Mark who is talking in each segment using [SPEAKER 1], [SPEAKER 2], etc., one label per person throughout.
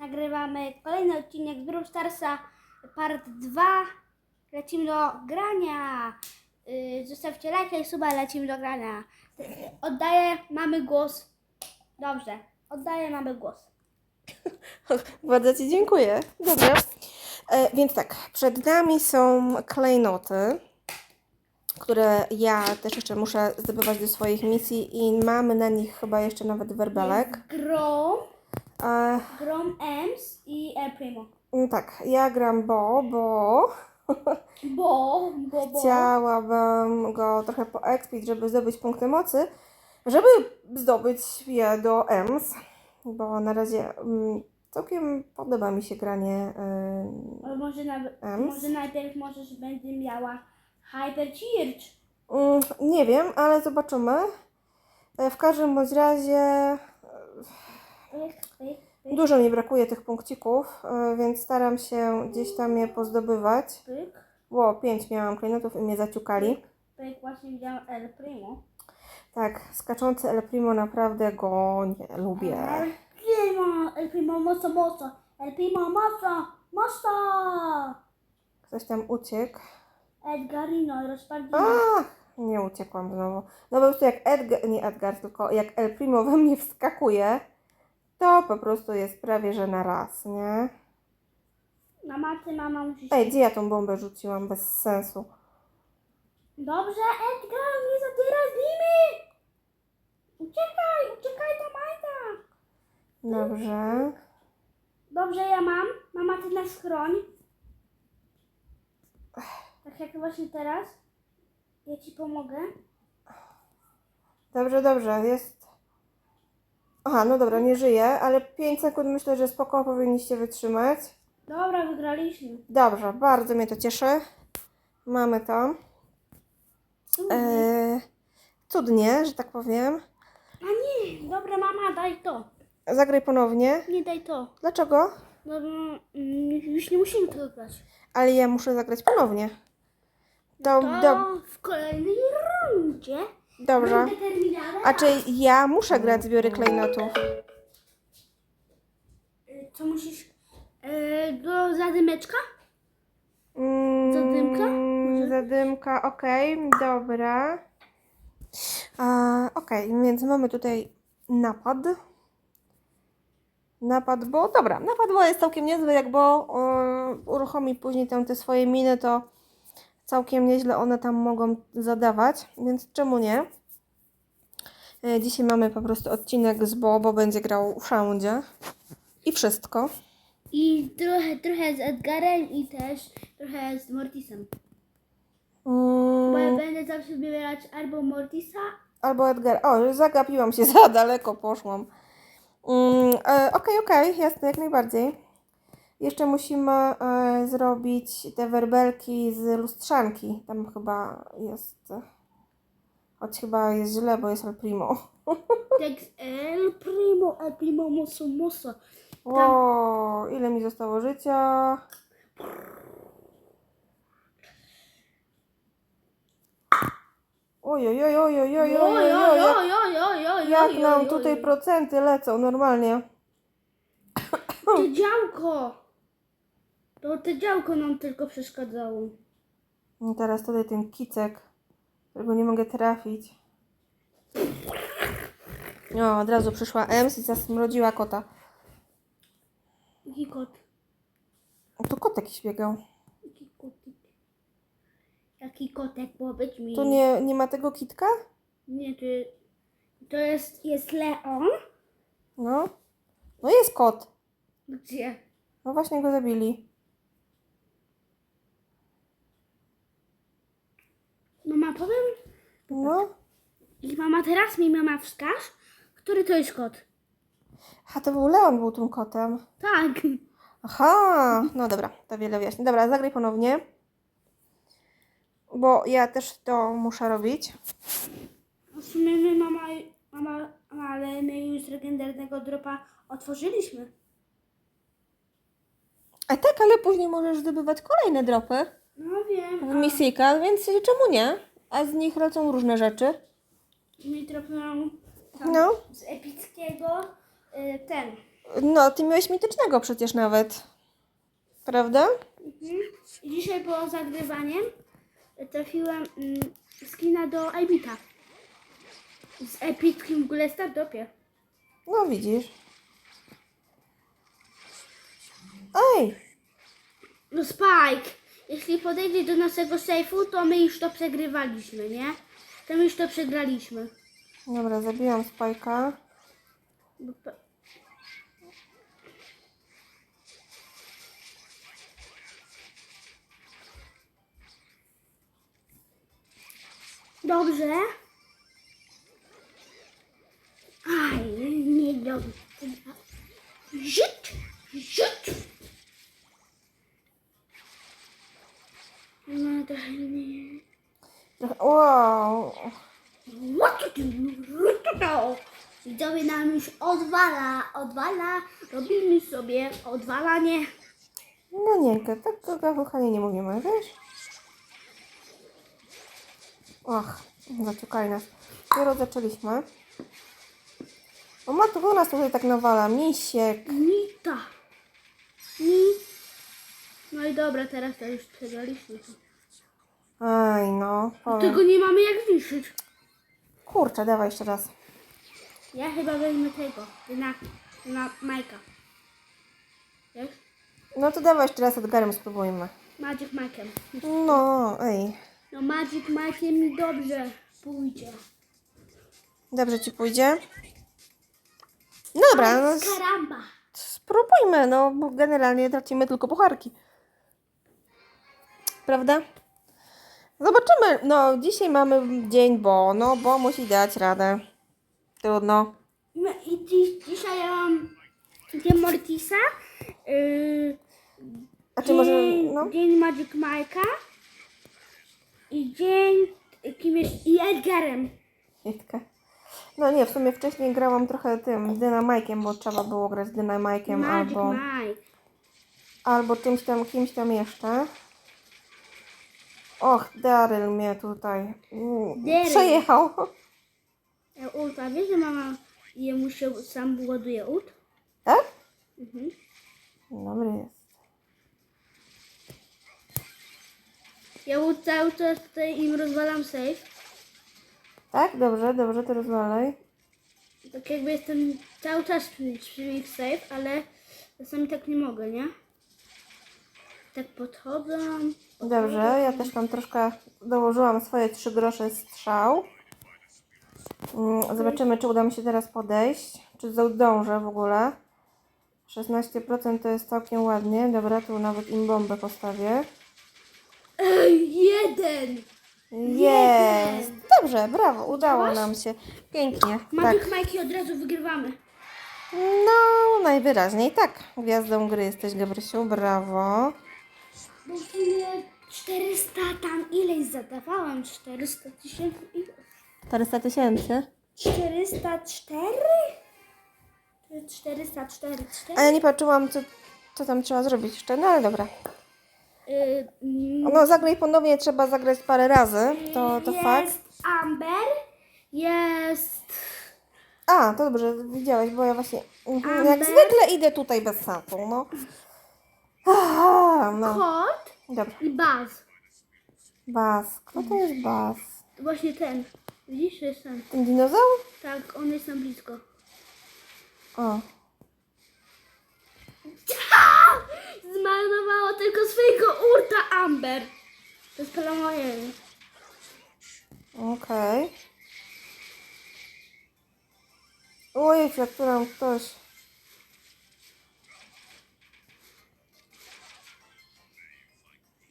[SPEAKER 1] nagrywamy kolejny odcinek z Brawl Starsa, part 2. Lecimy do grania. Yy, zostawcie lajka i suba, lecimy do grania. Oddaję, mamy głos. Dobrze, oddaję, mamy głos.
[SPEAKER 2] Bardzo Ci dziękuję. Dobrze. E, więc tak, przed nami są klejnoty, które ja też jeszcze muszę zdobywać do swoich misji i mamy na nich chyba jeszcze nawet werbelek.
[SPEAKER 1] Grom,
[SPEAKER 2] E,
[SPEAKER 1] Grom Ems i El Primo.
[SPEAKER 2] mm, tak, ja gram Bo, bo
[SPEAKER 1] Bo, bo, bo.
[SPEAKER 2] chciałabym go trochę poekspić, żeby zdobyć punkty mocy, żeby zdobyć je do EMS, bo na razie mm, całkiem podoba mi się granie y,
[SPEAKER 1] Ale może, nawet,
[SPEAKER 2] Ems?
[SPEAKER 1] może najpierw możesz będzie miała Hyper Charge.
[SPEAKER 2] Mm, Nie wiem, ale zobaczymy. E, W każdym bądź razie dużo mi brakuje tych punkcików, e, więc staram się gdzieś tam je pozdobywać.
[SPEAKER 1] pyk.
[SPEAKER 2] Ło, pięć miałam klejnotów i mnie zaciukali.
[SPEAKER 1] Pyk, właśnie widziałam El Primo.
[SPEAKER 2] Tak, skaczący El Primo naprawdę go nie lubię.
[SPEAKER 1] El Primo, El Primo, moco, moco. El Primo, moco, moco.
[SPEAKER 2] Ktoś tam uciekł.
[SPEAKER 1] Edgarino, rozpardzi.
[SPEAKER 2] A, nie uciekłam znowu. No po prostu jak Edgar, nie Edgar, tylko jak El Primo we mnie wskakuje, to po prostu jest prawie że na raz, nie?
[SPEAKER 1] Mama, ty mama musisz...
[SPEAKER 2] Ej, gdzie ja tą bombę rzuciłam? Bez sensu.
[SPEAKER 1] Dobrze, Edgar, nie zadzieraj z nimi. Uciekaj, uciekaj do Majda.
[SPEAKER 2] Dobrze.
[SPEAKER 1] Dobrze, ja mam. Mama, ty na schroń. Tak jak właśnie teraz. Ja ci pomogę.
[SPEAKER 2] Dobrze, dobrze, jest. Aha, no dobra, nie żyje, ale 5 sekund myślę, że spoko powinniście wytrzymać.
[SPEAKER 1] Dobra, wygraliśmy.
[SPEAKER 2] Dobrze, bardzo mnie to cieszy. Mamy to. Eee, cudnie, że tak powiem.
[SPEAKER 1] A nie, dobra, mama, daj to.
[SPEAKER 2] Zagraj ponownie.
[SPEAKER 1] Nie daj to.
[SPEAKER 2] Dlaczego?
[SPEAKER 1] No, mm, już nie musimy tego grać.
[SPEAKER 2] Ale ja muszę zagrać ponownie. Do,
[SPEAKER 1] To
[SPEAKER 2] do,
[SPEAKER 1] w kolejnej rundzie. Terminale.
[SPEAKER 2] A czy ja muszę grać zbiory klejnotów?
[SPEAKER 1] Y, Co musisz? E, do zadymeczka?
[SPEAKER 2] Mm,
[SPEAKER 1] Zadymka? Może?
[SPEAKER 2] Zadymka, okej, dobra. A, Okej, więc mamy tutaj napad. Napad, bo dobra, napad bo jest całkiem niezły, jak bo e, uruchomi później tam te swoje miny, to całkiem nieźle one tam mogą zadawać, więc czemu nie? E, Dzisiaj mamy po prostu odcinek z Bo, bo będzie grał wszędzie i wszystko.
[SPEAKER 1] I trochę, trochę z Edgarem i też trochę z Mortisem.
[SPEAKER 2] Mm.
[SPEAKER 1] Bo ja będę zawsze wybierać albo Mortisa,
[SPEAKER 2] Albo Edgar. O, zagapiłam się, za daleko poszłam. Mm, e, Okej, okej, jasne, jak najbardziej. Jeszcze musimy e, zrobić te werbelki z lustrzanki. Tam chyba jest. Choć chyba jest źle, bo jest El Primo.
[SPEAKER 1] Tex El Primo, El Primo Moso Moso.
[SPEAKER 2] Ło, ile mi zostało życia? Oj, oj, oj, oj, oj, oj, oj, oj, oj,
[SPEAKER 1] oj, oj,
[SPEAKER 2] jak nam tutaj procenty lecą normalnie.
[SPEAKER 1] To działko. To te działko nam tylko przeszkadzało.
[SPEAKER 2] I teraz tutaj ten kicek, którego nie mogę trafić. O, od razu przyszła Ems i zasmrodziła kota.
[SPEAKER 1] Jaki kot?
[SPEAKER 2] O, tu kot jakiś biegał.
[SPEAKER 1] Jaki kotik? Jaki kotek ma być mi?
[SPEAKER 2] Tu nie, nie ma tego kitka?
[SPEAKER 1] Nie, to, to jest, jest Leon.
[SPEAKER 2] No. No jest kot.
[SPEAKER 1] Gdzie?
[SPEAKER 2] No właśnie go zabili.
[SPEAKER 1] Mama, powiem.
[SPEAKER 2] No.
[SPEAKER 1] I mama teraz mi mama wskaż, który to jest kot.
[SPEAKER 2] A to był Leon, był tym kotem.
[SPEAKER 1] Tak.
[SPEAKER 2] Aha, no dobra, to wiele wyjaśni. Dobra, zagraj ponownie. Bo ja też to muszę robić.
[SPEAKER 1] W sumie my mama, mama, mama, ale my już legendarnego dropa otworzyliśmy.
[SPEAKER 2] A tak, ale później możesz zdobywać kolejne dropy
[SPEAKER 1] No wiem.
[SPEAKER 2] w misyjkach, więc czemu nie? A z nich lecą różne rzeczy.
[SPEAKER 1] Mi tam
[SPEAKER 2] No.
[SPEAKER 1] z epickiego y, ten.
[SPEAKER 2] No, ty miałeś mitycznego przecież nawet. Prawda?
[SPEAKER 1] Mhm. I dzisiaj po zagrywaniem trafiłem mm, skina do Ibita. Z epickim w ogóle startupie.
[SPEAKER 2] No widzisz. Ej!
[SPEAKER 1] No Spike, jeśli podejdzie do naszego sejfu, to my już to przegrywaliśmy, nie? To my już to przegraliśmy.
[SPEAKER 2] Dobra, zabiłam spajka.
[SPEAKER 1] Bo Dobrze. Aj, nie dobrze. Rzut, rzut. No to nie.
[SPEAKER 2] Wow!
[SPEAKER 1] What to do? Widzowie nam już odwala, odwala, robimy sobie odwalanie.
[SPEAKER 2] No nie, tak go kochanie nie mówimy, wiesz? Och, zaciukali nas. Dopiero zaczęliśmy. O matko, u nas tutaj tak nawala. Misiek.
[SPEAKER 1] Nita. Ni. No i dobra, teraz to już przegraliśmy.
[SPEAKER 2] Aj, no, powiem.
[SPEAKER 1] Tego nie mamy jak zniszczyć.
[SPEAKER 2] Kurczę, dawaj jeszcze raz.
[SPEAKER 1] Ja chyba wezmę tego, na, na Majka. Wiesz?
[SPEAKER 2] No to dawaj jeszcze raz Edgarem spróbujmy.
[SPEAKER 1] Magic Mike'em.
[SPEAKER 2] No, ej.
[SPEAKER 1] No Magic Mike'em mi dobrze pójdzie.
[SPEAKER 2] Dobrze ci pójdzie? No dobra, no, s-
[SPEAKER 1] Karamba.
[SPEAKER 2] spróbujmy, no, bo generalnie tracimy tylko pucharki. Prawda? Zobaczymy. No, dzisiaj mamy dzień Bo, no, Bo musi dać radę. Trudno.
[SPEAKER 1] No i dziś, dzisiaj ja mam dzień Mortisa. Yy,
[SPEAKER 2] A czy może,
[SPEAKER 1] dzień,
[SPEAKER 2] no?
[SPEAKER 1] dzień Magic Mike'a. I dzień kim jest i Edgarem.
[SPEAKER 2] Nitka. No nie, w sumie wcześniej grałam trochę tym dynamajkiem, bo trzeba było grać dynamajkiem
[SPEAKER 1] Magic
[SPEAKER 2] albo,
[SPEAKER 1] Mike.
[SPEAKER 2] albo czymś tam, kimś tam jeszcze. Och, Daryl mnie tutaj
[SPEAKER 1] Daryl.
[SPEAKER 2] przejechał.
[SPEAKER 1] Ja ulta, wiesz, że mama jemu się sam ładuje ult?
[SPEAKER 2] Tak?
[SPEAKER 1] Mhm.
[SPEAKER 2] Dobry jest.
[SPEAKER 1] Ja ult cały czas tutaj im rozwalam safe.
[SPEAKER 2] Tak? Dobrze, dobrze, to rozwalaj.
[SPEAKER 1] Tak jakby jestem cały czas przy, przy ich safe, ale czasami tak nie mogę, nie? Tak podchodzą.
[SPEAKER 2] Dobrze, ja też tam troszkę dołożyłam swoje trzy grosze strzał. Mm, Zobaczymy, czy uda mi się teraz podejść. Czy zdążę w ogóle. 16% to jest całkiem ładnie. Dobra, tu nawet im bombę postawię.
[SPEAKER 1] Ej, jeden!
[SPEAKER 2] Jest! Dobrze, brawo, udało
[SPEAKER 1] Widziałaś?
[SPEAKER 2] nam się. Pięknie. Tak.
[SPEAKER 1] Magic Mike od razu wygrywamy.
[SPEAKER 2] No, najwyraźniej tak. Gwiazdą gry jesteś, Gabrysiu. Brawo.
[SPEAKER 1] Bo w sumie 400 tam ileś zadawałam? 400 tysięcy? ile?
[SPEAKER 2] 400 tysięcy.
[SPEAKER 1] 404? Czy 404? 4?
[SPEAKER 2] Ale nie patrzyłam, co, co tam trzeba zrobić jeszcze. No ale dobra.
[SPEAKER 1] Y, mm,
[SPEAKER 2] No, zagraj ponownie, trzeba zagrać parę razy. To, to
[SPEAKER 1] jest
[SPEAKER 2] fakt.
[SPEAKER 1] Amber, jest
[SPEAKER 2] A, to dobrze, widziałeś, bo ja właśnie. Mhm,
[SPEAKER 1] Amber.
[SPEAKER 2] jak zwykle idę tutaj bez satu, no. Aha, no.
[SPEAKER 1] kot
[SPEAKER 2] Dobra.
[SPEAKER 1] i Baz.
[SPEAKER 2] Bas. Kto to jest Bas?
[SPEAKER 1] Właśnie ten. Widzisz, jest ten.
[SPEAKER 2] Ten dinozaur?
[SPEAKER 1] Tak, on jest tam blisko.
[SPEAKER 2] O.
[SPEAKER 1] Zmarnowało tylko swojego urta Amber. To jest moje.
[SPEAKER 2] Okej. Ojej, jak tu nam ktoś.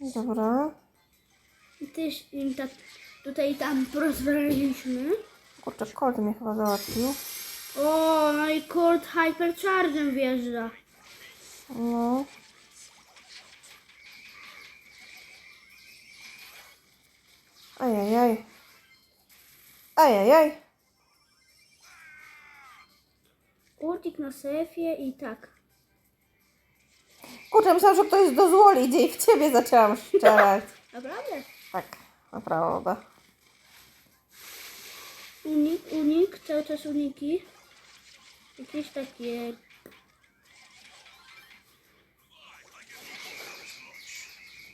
[SPEAKER 2] Dobra.
[SPEAKER 1] I też im tak tutaj tam porozwaliliśmy.
[SPEAKER 2] Kurczę, kolt mnie chyba załatwił.
[SPEAKER 1] O, no i Colt Hyperchargem wjeżdża.
[SPEAKER 2] No. Ajajaj. Ajajaj.
[SPEAKER 1] Ultik na sefie i tak.
[SPEAKER 2] Kurczę, myślałam, że ktoś do złoli idzie i w ciebie zaczęłam strzelać.
[SPEAKER 1] Naprawdę?
[SPEAKER 2] Tak, naprawdę.
[SPEAKER 1] Unik, unik, cały czas uniki. Jakieś takie...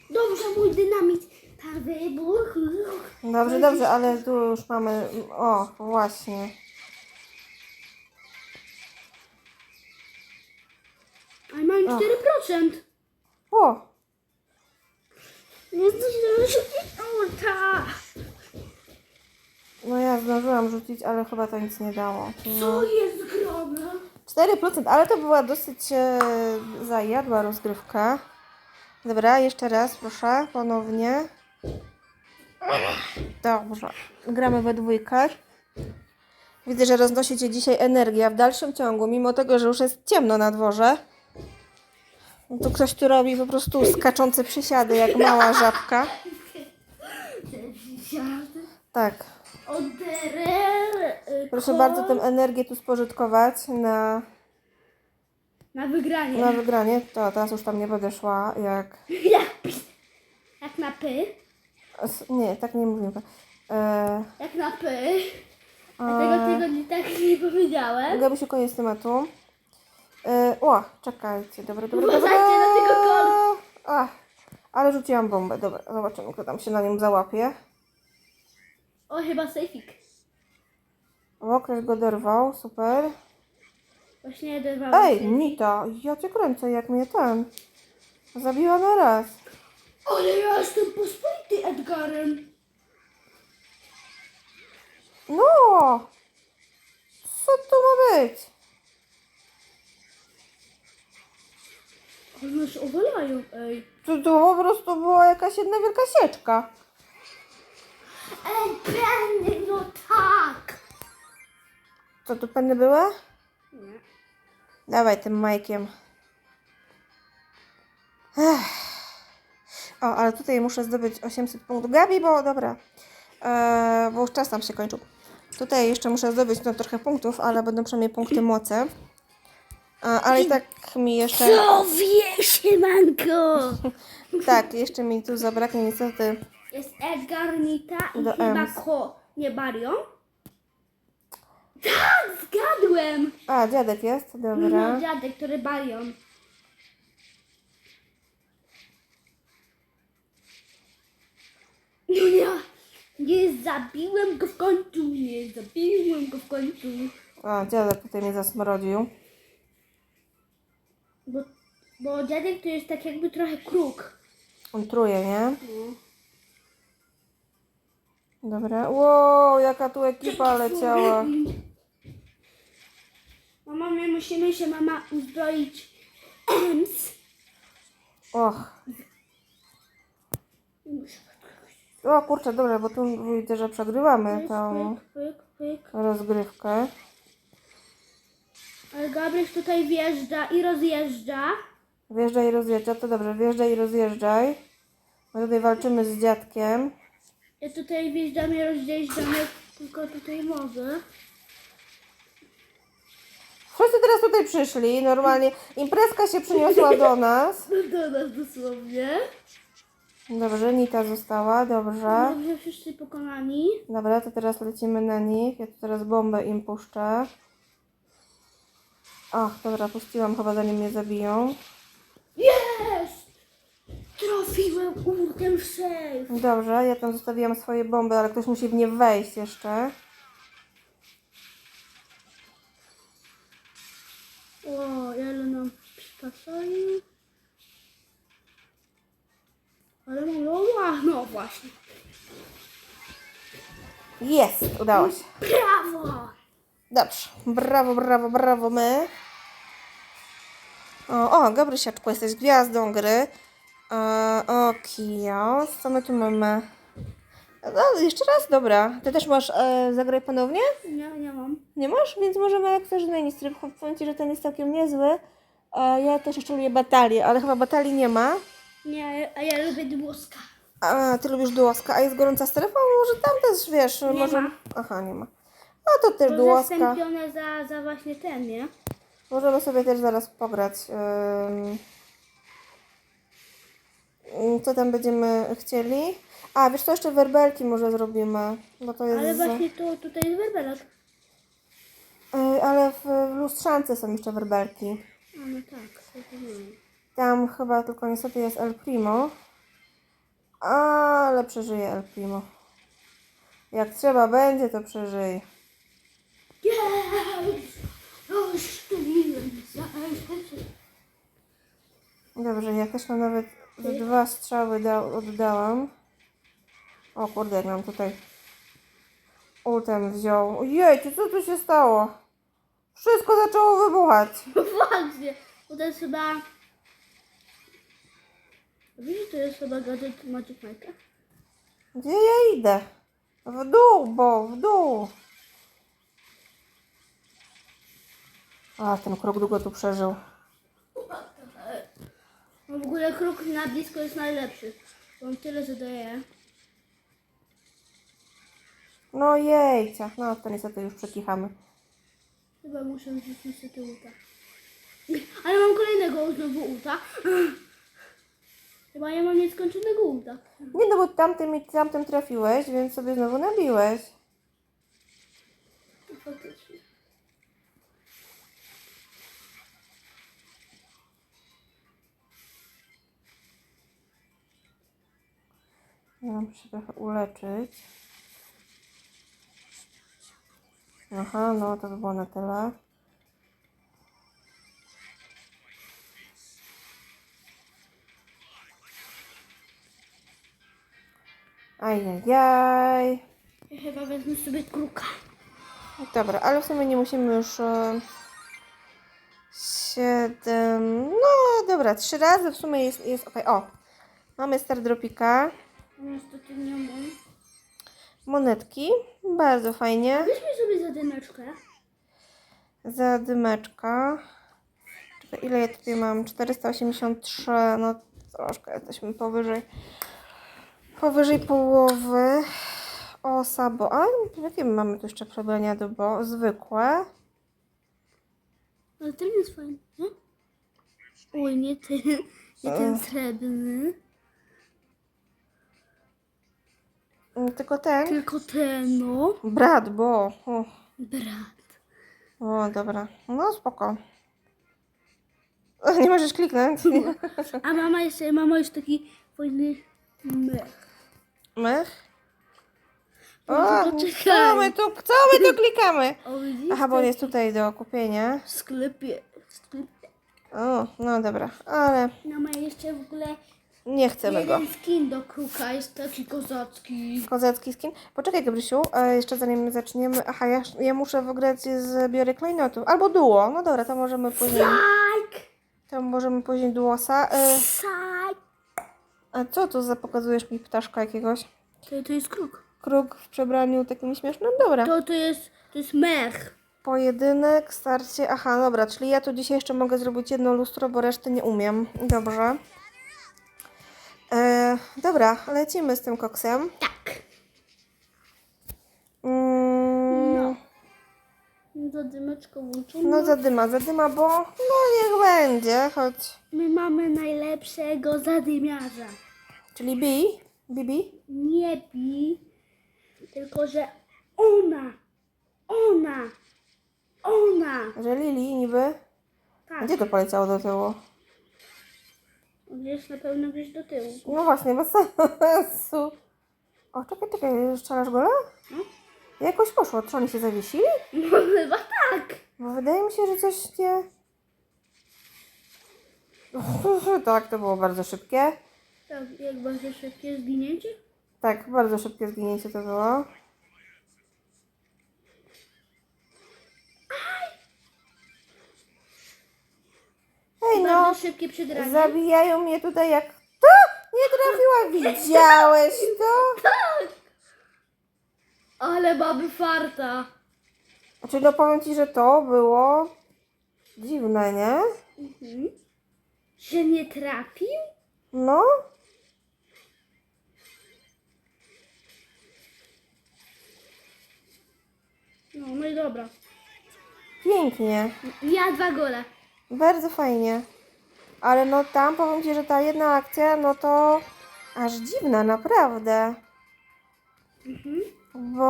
[SPEAKER 1] Dobrze, mój dynamit. Tak wybuchł.
[SPEAKER 2] Dobrze, dobrze, ale tu już mamy... O, właśnie.
[SPEAKER 1] Ale mam 4%.
[SPEAKER 2] O,
[SPEAKER 1] Nie zdążyłem rzucić ulta.
[SPEAKER 2] no ja zdążyłam rzucić, ale chyba to nic nie dało. No.
[SPEAKER 1] Co jest grane?
[SPEAKER 2] 4%, ale to była dosyć e, zajadła rozgrywka. Dobra, jeszcze raz, proszę, ponownie. Dobrze, gramy we dwójkę. Widzę, że roznosi Cię dzisiaj energia w dalszym ciągu, mimo tego, że już jest ciemno na dworze. Tu ktoś tu robi po prostu skaczące przysiady, jak mała żabka. Tak, proszę bardzo tę energię tu spożytkować na,
[SPEAKER 1] Na wygranie.
[SPEAKER 2] na wygranie. To teraz już tam nie będę szła, jak...
[SPEAKER 1] Jak, na py.
[SPEAKER 2] Nie, tak nie mówimy. E,
[SPEAKER 1] Jak na py. Dlatego tego nie tak nie powiedziałem.
[SPEAKER 2] Gabisiu, koniec tematu. E, o, czekajcie, dobra, dobra,
[SPEAKER 1] Uważajcie
[SPEAKER 2] dobra.
[SPEAKER 1] na tego kola.
[SPEAKER 2] A, ale rzuciłam bombę, dobra, zobaczymy, kto tam się na nim załapie.
[SPEAKER 1] O, chyba sejfik.
[SPEAKER 2] O, ktoś go dorwał, super.
[SPEAKER 1] Właśnie dorwałem
[SPEAKER 2] Ej,
[SPEAKER 1] sejfik.
[SPEAKER 2] Nita, ja cię kręcę, jak mnie ten zabiła na raz.
[SPEAKER 1] Ale ja jestem pospolity Edgarem.
[SPEAKER 2] No, co tu ma być?
[SPEAKER 1] Ale nas owalają, ej.
[SPEAKER 2] To, to po prostu była jakaś jedna wielka sieczka.
[SPEAKER 1] Ej, Penny, no tak.
[SPEAKER 2] Co tu penny były?
[SPEAKER 1] Nie.
[SPEAKER 2] Dawaj tym Majkiem. Ech. O, ale tutaj muszę zdobyć 800 punktów. Gabi, bo dobra. Eee, bo już czas nam się kończył. Tutaj jeszcze muszę zdobyć no, trochę punktów, ale będą przynajmniej punkty mocy. E, ale i tak mi jeszcze.
[SPEAKER 1] Co wie się, manko?
[SPEAKER 2] Tak, jeszcze mi tu zabraknie niestety.
[SPEAKER 1] Jest Edgar, Nita i
[SPEAKER 2] Do
[SPEAKER 1] chyba
[SPEAKER 2] Ems.
[SPEAKER 1] ko... Nie, Barion? Tak, zgadłem.
[SPEAKER 2] A, dziadek jest,
[SPEAKER 1] No,
[SPEAKER 2] dobra.
[SPEAKER 1] dziadek, który Barion. No ja nie zabiłem go w końcu, nie zabiłem go w końcu.
[SPEAKER 2] A, dziadek tutaj mnie zasmrodził.
[SPEAKER 1] Bo, bo dziadek to jest tak jakby trochę kruk.
[SPEAKER 2] On truje, nie?
[SPEAKER 1] No.
[SPEAKER 2] Dobra. Wow, jaka tu ekipa leciała.
[SPEAKER 1] Mama, my musimy się mama uzbroić.
[SPEAKER 2] Och. O kurczę, dobra, bo tu widzę, że przegrywamy tą
[SPEAKER 1] Pyk, pyk, pyk.
[SPEAKER 2] rozgrywkę.
[SPEAKER 1] Ale Gabryś tutaj wjeżdża i rozjeżdża.
[SPEAKER 2] Wjeżdżaj i rozjeżdżaj, to dobrze, wjeżdżaj i rozjeżdżaj. My tutaj walczymy z dziadkiem.
[SPEAKER 1] Ja tutaj wjeżdżam i rozjeżdżam, jak tylko tutaj mogę.
[SPEAKER 2] Wszyscy teraz tutaj przyszli, normalnie imprezka się przyniosła do nas.
[SPEAKER 1] Do nas dosłownie.
[SPEAKER 2] Dobrze, Nita została, dobrze.
[SPEAKER 1] Dobrze, wszyscy pokonani.
[SPEAKER 2] Dobra, to teraz lecimy na nich. Ja tu teraz bombę im puszczę. Ach, dobra, puściłam chyba zanim mnie zabiją.
[SPEAKER 1] Jest! Trafiłem urtem w safe.
[SPEAKER 2] Dobrze, ja tam zostawiłam swoje bomby, ale ktoś musi w nie wejść jeszcze.
[SPEAKER 1] O, ale nam przytasali. Ale mam loła. No właśnie.
[SPEAKER 2] Jest, udało się.
[SPEAKER 1] Brawo!
[SPEAKER 2] Dobrze, brawo, brawo, brawo my. O, o Gabrysiaczku, jesteś gwiazdą gry. E, o, Kio, co my tu mamy? No, jeszcze raz, dobra. Ty też masz e, zagraj ponownie?
[SPEAKER 1] Nie, nie mam.
[SPEAKER 2] Nie masz? Więc możemy jak chcesz zmienić tryb. Powiem Ci, że ten jest całkiem niezły. A ja też jeszcze lubię batalię, ale chyba batalii nie ma.
[SPEAKER 1] Nie, a ja lubię dłuska.
[SPEAKER 2] A, ty lubisz duoska, a jest gorąca strefa? Może tam też, wiesz, może...
[SPEAKER 1] ma.
[SPEAKER 2] Aha, nie ma. No to też
[SPEAKER 1] To zastąpione za, za właśnie ten, nie?
[SPEAKER 2] Możemy sobie też zaraz pograć. Co tam będziemy chcieli? A, wiesz co, jeszcze werbelki może zrobimy, bo to jest...
[SPEAKER 1] Ale właśnie to tutaj jest werbelek.
[SPEAKER 2] y, ale w, lustrzance są jeszcze werbelki.
[SPEAKER 1] No tak.
[SPEAKER 2] Tam chyba tylko niestety jest El Primo. Ale przeżyje El Primo. Jak trzeba będzie, to przeżyje.
[SPEAKER 1] Yes!
[SPEAKER 2] Dobrze, ja też mam nawet dwa strzały da- oddałam. O kurde, jak nam tutaj ultem wziął. Ojej, co tu się stało? Wszystko zaczęło wybuchać.
[SPEAKER 1] Właśnie, bo to jest chyba... Widzisz, to jest chyba gadżet Magic Mike'a?
[SPEAKER 2] Gdzie ja idę? W dół, bo w dół. A, ten krok długo tu przeżył.
[SPEAKER 1] No w ogóle kruk na blisko jest najlepszy. On tyle zadaje.
[SPEAKER 2] No jejcia, no to niestety już przekichamy.
[SPEAKER 1] Chyba muszę sobie te uta. Ale mam kolejnego znowu uta. Chyba ja mam nieskończonego uta.
[SPEAKER 2] Nie no, bo tamtym i tamtym trafiłeś, więc sobie znowu nabiłeś. Ja muszę się trochę uleczyć. Aha, no to by było na tyle. Ajajaj.
[SPEAKER 1] Ja chyba wezmę sobie kruka.
[SPEAKER 2] Dobra, ale w sumie nie musimy już e, siedem. No dobra, trzy razy w sumie jest, jest ok. O, mamy Stardropika,
[SPEAKER 1] Niestety nie mam.
[SPEAKER 2] monetki, bardzo fajnie.
[SPEAKER 1] Weźmy sobie zadymeczkę.
[SPEAKER 2] Za dymeczka. Czekaj, ile ja tutaj mam? 483, no troszkę jesteśmy powyżej. Powyżej połowy. O, sabo. A jakie my mamy tu jeszcze przebrania do bo? Zwykłe.
[SPEAKER 1] Ale ten jest fajny? Oj, nie ten. Nie ten srebrny.
[SPEAKER 2] Tylko ten.
[SPEAKER 1] Tylko ten, no.
[SPEAKER 2] Brat, bo. O,
[SPEAKER 1] Brat.
[SPEAKER 2] o dobra. No spoko. Nie możesz kliknąć.
[SPEAKER 1] A mama jeszcze, mama już taki fajny mech.
[SPEAKER 2] Mech.
[SPEAKER 1] No
[SPEAKER 2] O,
[SPEAKER 1] to czekaj.
[SPEAKER 2] co my tu, co my tu klikamy?
[SPEAKER 1] O, widzisz?
[SPEAKER 2] Aha, bo on jest tutaj do kupienia.
[SPEAKER 1] W sklepie. W sklepie.
[SPEAKER 2] O, no dobra, ale
[SPEAKER 1] Mama jeszcze w ogóle
[SPEAKER 2] nie chcemy go.
[SPEAKER 1] jeden skin do kruka jest taki kozacki.
[SPEAKER 2] Kozacki skin. Poczekaj, Gabrysiu, e, jeszcze zanim zaczniemy. Aha, ja, ja muszę wygrać z Biory Klejnotów. Albo duo. No dobra, to możemy później.
[SPEAKER 1] Tak!
[SPEAKER 2] To możemy później duosa. E,
[SPEAKER 1] Tak!
[SPEAKER 2] a co tu za pokazujesz mi ptaszka jakiegoś?
[SPEAKER 1] To, to jest kruk.
[SPEAKER 2] Kruk w przebraniu takim śmiesznym? Dobra.
[SPEAKER 1] To, to jest, to jest mech.
[SPEAKER 2] Pojedynek, starcie. Aha, dobra, czyli ja tu dzisiaj jeszcze mogę zrobić jedno lustro, bo reszty nie umiem. Dobrze. E, dobra, lecimy z tym koksem.
[SPEAKER 1] Tak.
[SPEAKER 2] Mm,
[SPEAKER 1] No. Do dymeczko włączone.
[SPEAKER 2] no zadyma, zadyma, bo no niech będzie, choć...
[SPEAKER 1] My mamy najlepszego zadymiarza.
[SPEAKER 2] Czyli Bi? Bibi?
[SPEAKER 1] Nie Bi, tylko że ona, ona, ona.
[SPEAKER 2] Że Lili niby?
[SPEAKER 1] Tak,
[SPEAKER 2] Gdzie to poleciało do tyłu?
[SPEAKER 1] Gdzieś na pewno gdzieś do tyłu.
[SPEAKER 2] No właśnie, bez sensu. O, czekaj, czekaj, strzelasz gola?
[SPEAKER 1] No.
[SPEAKER 2] Jakoś poszło, czy oni się zawiesili?
[SPEAKER 1] No chyba tak.
[SPEAKER 2] Bo wydaje mi się, że coś nie... Tak, to było bardzo szybkie.
[SPEAKER 1] Tak, jak bardzo szybkie zginięcie?
[SPEAKER 2] Tak, bardzo szybkie zginięcie to było. No,
[SPEAKER 1] Bardzo szybkie przegranie.
[SPEAKER 2] zabijają mnie tutaj jak... To! Nie trafiła, widziałeś to?
[SPEAKER 1] Tak! Ale mamy farta.
[SPEAKER 2] Znaczy, no powiem Ci, że to było dziwne, nie?
[SPEAKER 1] Mhm. Że nie trafił?
[SPEAKER 2] No.
[SPEAKER 1] No, no i dobra.
[SPEAKER 2] Pięknie.
[SPEAKER 1] Ja dwa gole.
[SPEAKER 2] Bardzo fajnie. Ale no tam powiem Ci, że ta jedna akcja, no to aż dziwna, naprawdę.
[SPEAKER 1] Mhm.
[SPEAKER 2] Bo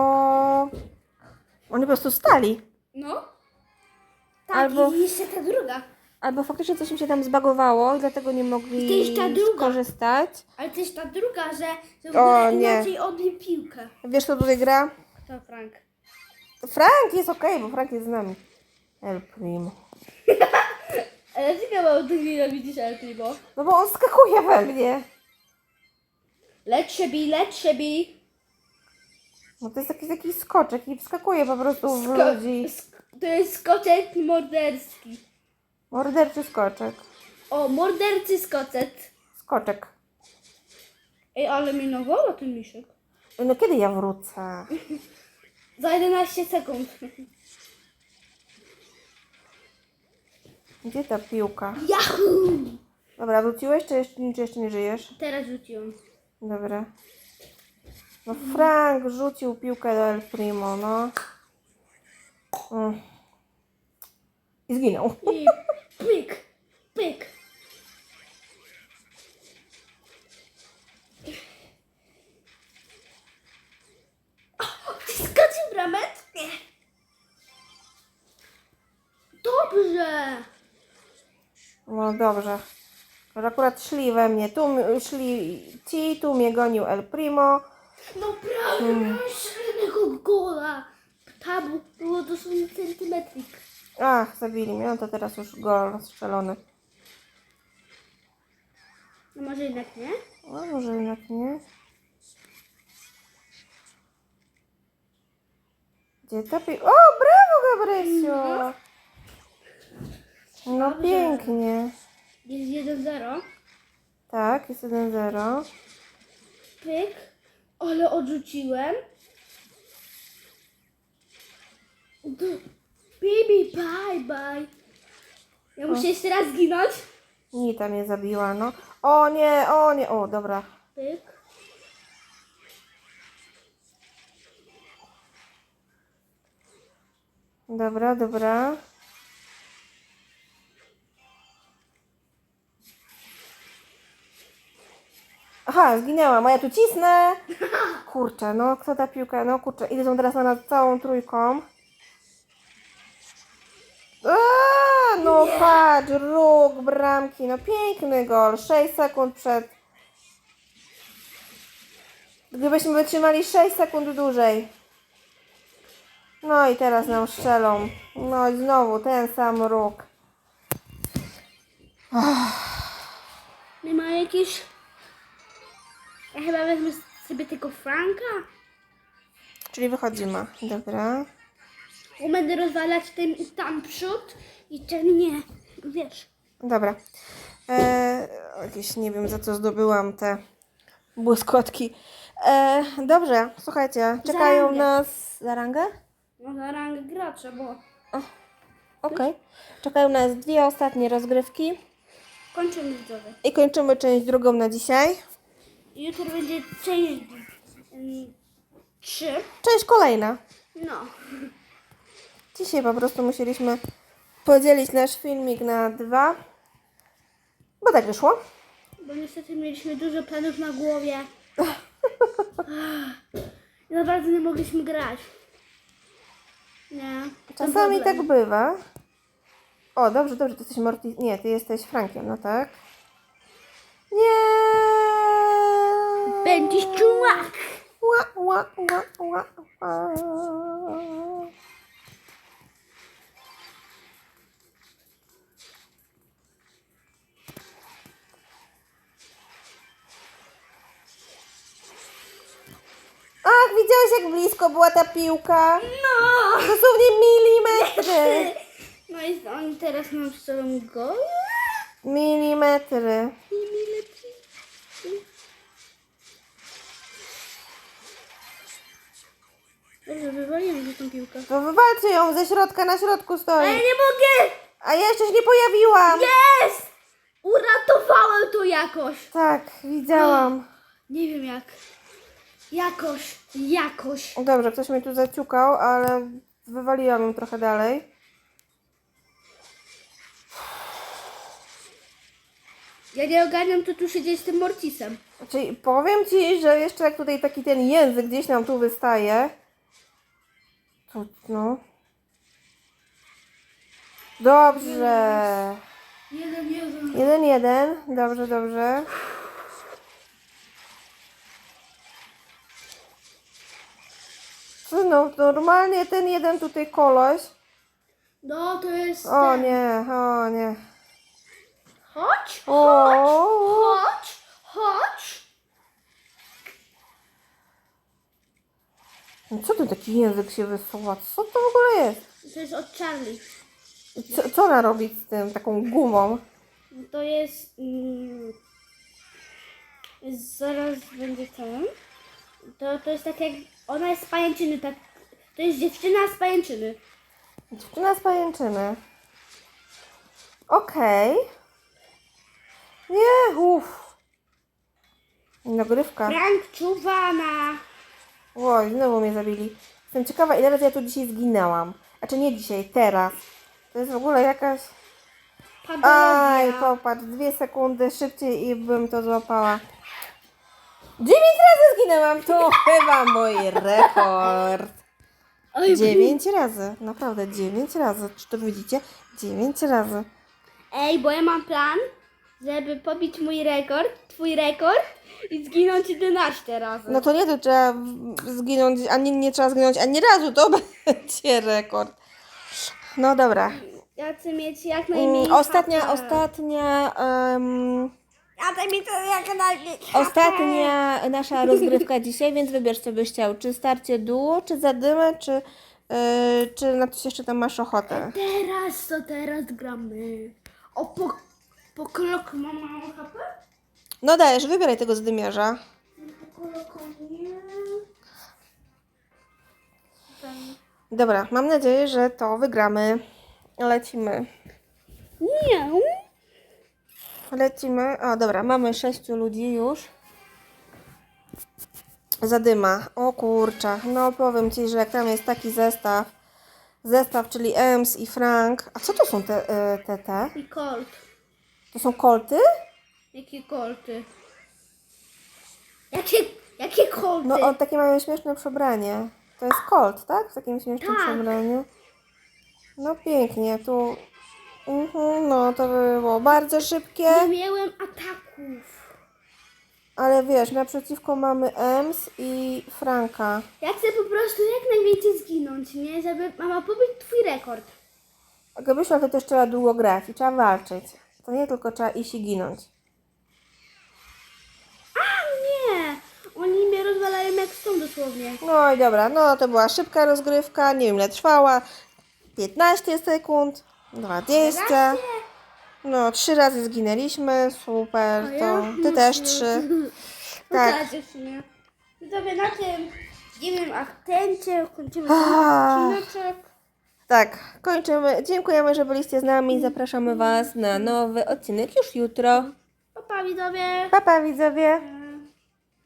[SPEAKER 2] oni po prostu stali.
[SPEAKER 1] No. Tak,
[SPEAKER 2] Albo-
[SPEAKER 1] i jeszcze ta druga.
[SPEAKER 2] Albo faktycznie coś im się tam zbagowało i dlatego nie mogli
[SPEAKER 1] To jest ta druga.
[SPEAKER 2] skorzystać.
[SPEAKER 1] Ale też ta druga, że, że
[SPEAKER 2] O,
[SPEAKER 1] w ogóle
[SPEAKER 2] nie.
[SPEAKER 1] inaczej piłkę.
[SPEAKER 2] Wiesz, kto tutaj gra?
[SPEAKER 1] To Frank.
[SPEAKER 2] Frank jest okej, bo Frank jest z nami. El Primo.
[SPEAKER 1] Ale ciekawe, ty nienawidzisz El Primo.
[SPEAKER 2] No bo on skakuje we mnie.
[SPEAKER 1] Let się bi, let się bi.
[SPEAKER 2] No to jest taki, taki skoczek i wskakuje po prostu w
[SPEAKER 1] Sko-
[SPEAKER 2] ludzi.
[SPEAKER 1] sk- to jest skoczek morderski.
[SPEAKER 2] Morderczy skoczek.
[SPEAKER 1] O, mordercy skocet.
[SPEAKER 2] Skoczek.
[SPEAKER 1] Ej, ale minowała ten misiek.
[SPEAKER 2] No kiedy ja wrócę?
[SPEAKER 1] Za 11 sekund.
[SPEAKER 2] Gdzie ta piłka?
[SPEAKER 1] Yahoo!
[SPEAKER 2] Dobra, wróciłeś, czy jeszcze, czy jeszcze nie żyjesz?
[SPEAKER 1] Teraz rzuciłam.
[SPEAKER 2] Dobra. No Frank rzucił piłkę do El Primo, no. Mm. I zginął.
[SPEAKER 1] I pyk, pyk. Skoczył bramę? Nie. Dobrze.
[SPEAKER 2] No dobrze. Że akurat szli we mnie. Tu szli ci, tu mnie gonił El Primo.
[SPEAKER 1] No prawie miałeś jednego gola. Tam było dosłownie centymetrik.
[SPEAKER 2] Ach, zabili mnie. No to teraz już gol strzelony.
[SPEAKER 1] No może jednak nie?
[SPEAKER 2] No może jednak nie. Gdzie ta pi... O, brawo Gabrysiu! No
[SPEAKER 1] Dobrze.
[SPEAKER 2] pięknie.
[SPEAKER 1] Jest 1-0.
[SPEAKER 2] Tak, jest 1-0.
[SPEAKER 1] Pyk. Ale odrzuciłem. D- Baby, bye bye. Ja muszę jeszcze raz zginąć.
[SPEAKER 2] Nita mnie zabiła, no. O nie, o nie. O, dobra.
[SPEAKER 1] Pyk.
[SPEAKER 2] Dobra, dobra. Aha, zginęłam, a ja tu cisnę. Kurczę, no kto ta piłka? No kurczę, idą teraz na nas całą trójką. A, no patrz, róg, bramki, no piękny gol, 6 sekund przed. Gdybyśmy wytrzymali 6 sekund dłużej. No i teraz nam strzelą. No i znowu ten sam róg.
[SPEAKER 1] Nie ma jakiś... Ja chyba wezmę sobie tego Franka.
[SPEAKER 2] Czyli wychodzimy. Dobra.
[SPEAKER 1] Bo będę rozwalać ten i tam przód i ten nie. Wiesz.
[SPEAKER 2] Dobra. E, jakieś nie wiem za co zdobyłam te błyskotki. E, dobrze, słuchajcie, czekają
[SPEAKER 1] rangę.
[SPEAKER 2] nas za rangę?
[SPEAKER 1] No za rangę gracza, bo
[SPEAKER 2] Okej. Czekają nas dwie ostatnie rozgrywki
[SPEAKER 1] kończymy widzowie.
[SPEAKER 2] i kończymy część drugą na dzisiaj.
[SPEAKER 1] Jutro będzie część mm, trzy.
[SPEAKER 2] Część kolejna.
[SPEAKER 1] No.
[SPEAKER 2] Dzisiaj po prostu musieliśmy podzielić nasz filmik na dwa, bo tak wyszło.
[SPEAKER 1] Bo niestety mieliśmy dużo planów na głowie. I naprawdę nie mogliśmy grać. Nie.
[SPEAKER 2] Czasami tak bywa. O, dobrze, dobrze, ty jesteś Morty. Nie, ty jesteś Frankiem, no tak. Nie.
[SPEAKER 1] Będziesz czułak.
[SPEAKER 2] Ła, ła, ła, ła, ła. Ach, widziałeś jak blisko była ta piłka?
[SPEAKER 1] No.
[SPEAKER 2] Dosłownie milimetry.
[SPEAKER 1] No i oni teraz nam strzelą gol.
[SPEAKER 2] Milimetry. Ją ze środka, na środku stoi.
[SPEAKER 1] Ale nie mogę!
[SPEAKER 2] A ja jeszcze się nie pojawiłam.
[SPEAKER 1] Jest! Uratowałem to jakoś.
[SPEAKER 2] Tak, widziałam.
[SPEAKER 1] Nie wiem jak. Jakoś, jakoś.
[SPEAKER 2] Dobrze, ktoś mnie tu zaciukał, ale wywaliłam ją trochę dalej.
[SPEAKER 1] Ja nie ogarniam, co tu się dzieje z tym Mortisem.
[SPEAKER 2] Czyli powiem Ci, że jeszcze jak tutaj taki ten język gdzieś nam tu wystaje. To, no. Dobrze.
[SPEAKER 1] Jeden, jeden.
[SPEAKER 2] Jeden, jeden. Dobrze, dobrze. Co no, normalnie ten jeden tutaj koleś.
[SPEAKER 1] No, to jest
[SPEAKER 2] O
[SPEAKER 1] ten.
[SPEAKER 2] nie, o nie.
[SPEAKER 1] Chodź,
[SPEAKER 2] O,
[SPEAKER 1] chodź, chodź.
[SPEAKER 2] co tu taki język się wysuwa? Co to w ogóle jest?
[SPEAKER 1] To jest od Charlie.
[SPEAKER 2] Co, co ona robi z tym, taką gumą?
[SPEAKER 1] To jest... Mm, zaraz będzie ten. To, to jest tak jak... Ona jest z pajęczyny, tak... To jest dziewczyna z pajęczyny.
[SPEAKER 2] Dziewczyna z pajęczyny. Okej. Nie, uff. Nagrywka.
[SPEAKER 1] Frank czuwa na...
[SPEAKER 2] Oj, znowu mnie zabili. Jestem ciekawa, ile razy ja tu dzisiaj zginęłam. Znaczy nie dzisiaj, teraz. To jest w ogóle jakaś... Aj,
[SPEAKER 1] Patologia.
[SPEAKER 2] popatrz, dwie sekundy szybciej i bym to złapała. Dziewięć razy zginęłam, to chyba mój rekord.
[SPEAKER 1] Oj,
[SPEAKER 2] Dziewięć razy, naprawdę dziewięć razy. Czy to widzicie? Dziewięć razy.
[SPEAKER 1] Ej, bo ja mam plan, żeby pobić mój rekord, twój rekord i zginąć 11 razy.
[SPEAKER 2] No to nie, to trzeba w- zginąć, ani nie trzeba zginąć ani razu, to będzie rekord. No dobra.
[SPEAKER 1] Ja chcę mieć jak najmniej
[SPEAKER 2] Mm, ostatnia, ostatnia, em,
[SPEAKER 1] Ja chcę mieć jak najmniej
[SPEAKER 2] ostatnia nasza rozgrywka dzisiaj, więc wybierz co byś chciał. Czy starcie duo, czy zadymę, czy, yy, czy na coś jeszcze tam masz ochotę?
[SPEAKER 1] Teraz, to teraz gramy. O, po, po kroku mam mało HP?
[SPEAKER 2] No dajesz, wybieraj tego zadymiarza.
[SPEAKER 1] Po kroku nie. Tam.
[SPEAKER 2] Dobra, mam nadzieję, że to wygramy. Lecimy.
[SPEAKER 1] Nie.
[SPEAKER 2] Lecimy. O, dobra, mamy sześciu ludzi już. Zadyma. O kurczę. No powiem Ci, że jak tam jest taki zestaw. Zestaw, czyli Ems i Frank. A co to są te, e, te, te?
[SPEAKER 1] I Colt.
[SPEAKER 2] To są kolty?
[SPEAKER 1] Jakie kolty? Jakie, jakie kolty?
[SPEAKER 2] No o, takie mają śmieszne przebranie. To jest kolt, tak? W takim śmiesznym
[SPEAKER 1] Tak.
[SPEAKER 2] przebraniu. No pięknie, tu... Mhm, no to było bardzo szybkie.
[SPEAKER 1] Nie miałem ataków.
[SPEAKER 2] Ale wiesz, naprzeciwko mamy Ems i Franka.
[SPEAKER 1] Ja chcę po prostu jak najwięcej zginąć, nie? Żeby mama pobić twój rekord.
[SPEAKER 2] Gabrysia to też trzeba długo grać i trzeba walczyć. To nie tylko trzeba iść i ginąć.
[SPEAKER 1] Rozwalają jak są dosłownie.
[SPEAKER 2] No i dobra, no to była szybka rozgrywka, nie wiem ile trwała. 15 sekund, 20.
[SPEAKER 1] Razie.
[SPEAKER 2] No, trzy razy zginęliśmy, super,
[SPEAKER 1] A
[SPEAKER 2] to ty
[SPEAKER 1] No,
[SPEAKER 2] też
[SPEAKER 1] no.
[SPEAKER 2] trzy. Tak.
[SPEAKER 1] Pokażesz mnie. I sobie na tym dziwnym akcencie kończymy ten
[SPEAKER 2] Ah.
[SPEAKER 1] odcineczek.
[SPEAKER 2] Tak, kończymy. Dziękujemy, że byliście z nami. Zapraszamy Was na nowy odcinek już jutro.
[SPEAKER 1] Pa, pa widzowie.
[SPEAKER 2] Pa, pa widzowie.